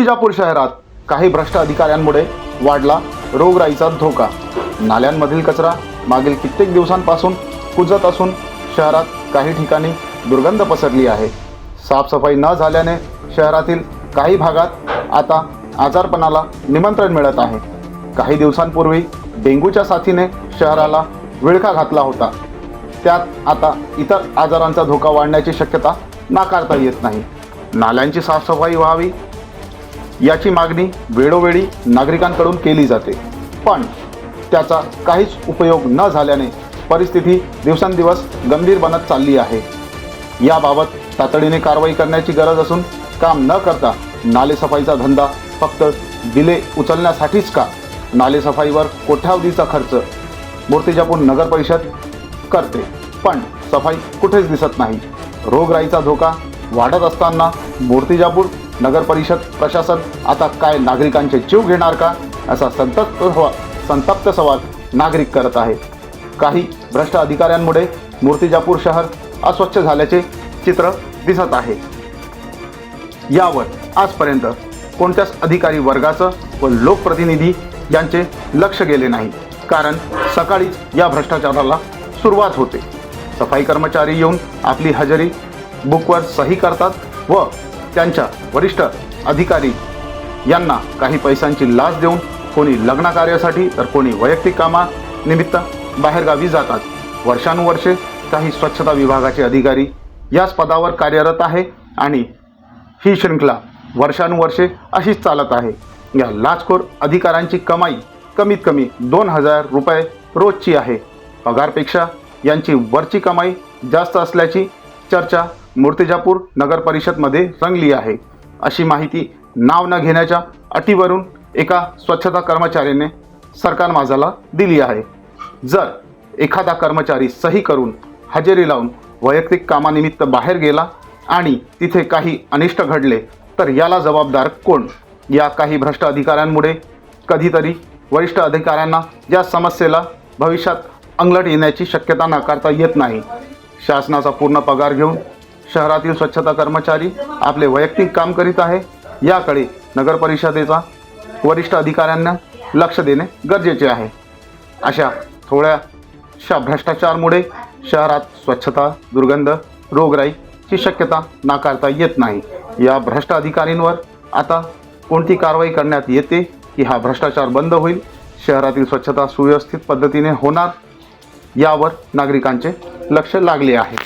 मूर्तिजापूर शहरात काही भ्रष्ट अधिकाऱ्यांमुळे वाढला रोगराईचा धोका. नाल्यांमधील कचरा मागील कित्येक दिवसांपासून कुजत असून शहरात काही ठिकाणी दुर्गंध पसरली आहे. साफसफाई न झाल्याने शहरातील काही भागात आता आजारपणाला निमंत्रण मिळत आहे. काही दिवसांपूर्वी डेंग्यूच्या साथीने शहराला विळखा घातला होता. त्यात आता इतर आजारांचा धोका वाढण्याची शक्यता नाकारता येत नाही. नाल्यांची साफसफाई व्हावी याची मागणी वेळोवेळी नागरिकांकडून केली जाते. पण त्याचा काहीच उपयोग न झाल्याने परिस्थिती दिवसेंदिवस गंभीर बनत चालली आहे. याबाबत तातडीने कारवाई करण्याची गरज असून काम न करता नालेसफाईचा धंदा फक्त बिले उचलण्यासाठीच का? नालेसफाईवर कोट्यावधीचा खर्च? मूर्तिजापूर नगर परिषद करते पण सफाई कुठेच दिसत नाही. रोगराईचा धोका वाढत असताना मूर्तिजापूर नगरपरिषद प्रशासन आता काय नागरिकांचे जीव घेणार का? असा संतप्त संतप्त सवाल नागरिक करत आहे काही भ्रष्ट अधिकाऱ्यांमुळे मूर्तिजापूर शहर अस्वच्छ झाल्याचे चित्र दिसत आहे. यावर आजपर्यंत कोणत्याच अधिकारी वर्गाचं व लोकप्रतिनिधी यांचे लक्ष गेले नाही. कारण सकाळीच या भ्रष्टाचाराला सुरुवात होते. सफाई कर्मचारी येऊन आपली हजेरी बुकवर सही करतात व त्यांच्या वरिष्ठ अधिकारी यांना काही पैशांची लाच देऊन कोणी लग्नकार्यासाठी तर कोणी वैयक्तिक कामानिमित्त बाहेरगावी जातात. वर्षानुवर्षे काही स्वच्छता विभागाचे अधिकारी याच पदावर कार्यरत आहे आणि ही शृंखला वर्षानुवर्षे अशीच चालत आहे. या लाचखोर अधिकाऱ्यांची कमाई कमीत कमी दोन हजार रुपये रोजची आहे. पगारपेक्षा यांची वरची कमाई जास्त असल्याची चर्चा मूर्तिजापूर नगर परिषदमध्ये रंगली आहे. अशी माहिती नाव न घेण्याच्या अटीवरून एका स्वच्छता कर्मचाऱ्याने सरकार माझाला दिली आहे. जर एखादा कर्मचारी सही करून हजेरी लावून वैयक्तिक कामानिमित्त बाहेर गेला आणि तिथे काही अनिष्ट घडले तर याला जबाबदार कोण? या काही भ्रष्ट अधिकाऱ्यांमुळे कधीतरी वरिष्ठ अधिकाऱ्यांना या समस्येला भविष्यात अंगलट येण्याची शक्यता नाकारता येत नाही. शासनाचा पूर्ण पगार घेऊन शहरातील स्वच्छता कर्मचारी आपले वैयक्तिक काम करीत आहे. याकडे नगर परिषदेचा वरिष्ठ अधिकाऱ्यांना लक्ष देणे गरजेचे आहे. अशा थोड्याशा भ्रष्टाचारमुळे शहरात स्वच्छता दुर्गंध रोगराईची शक्यता नाकारता येत नाही. या भ्रष्ट अधिकारींवर आता कोणती कारवाई करण्यात येते की हा भ्रष्टाचार बंद होईल? शहरातील स्वच्छता सुव्यवस्थित पद्धतीने होणार यावर नागरिकांचे लक्ष लागले आहे.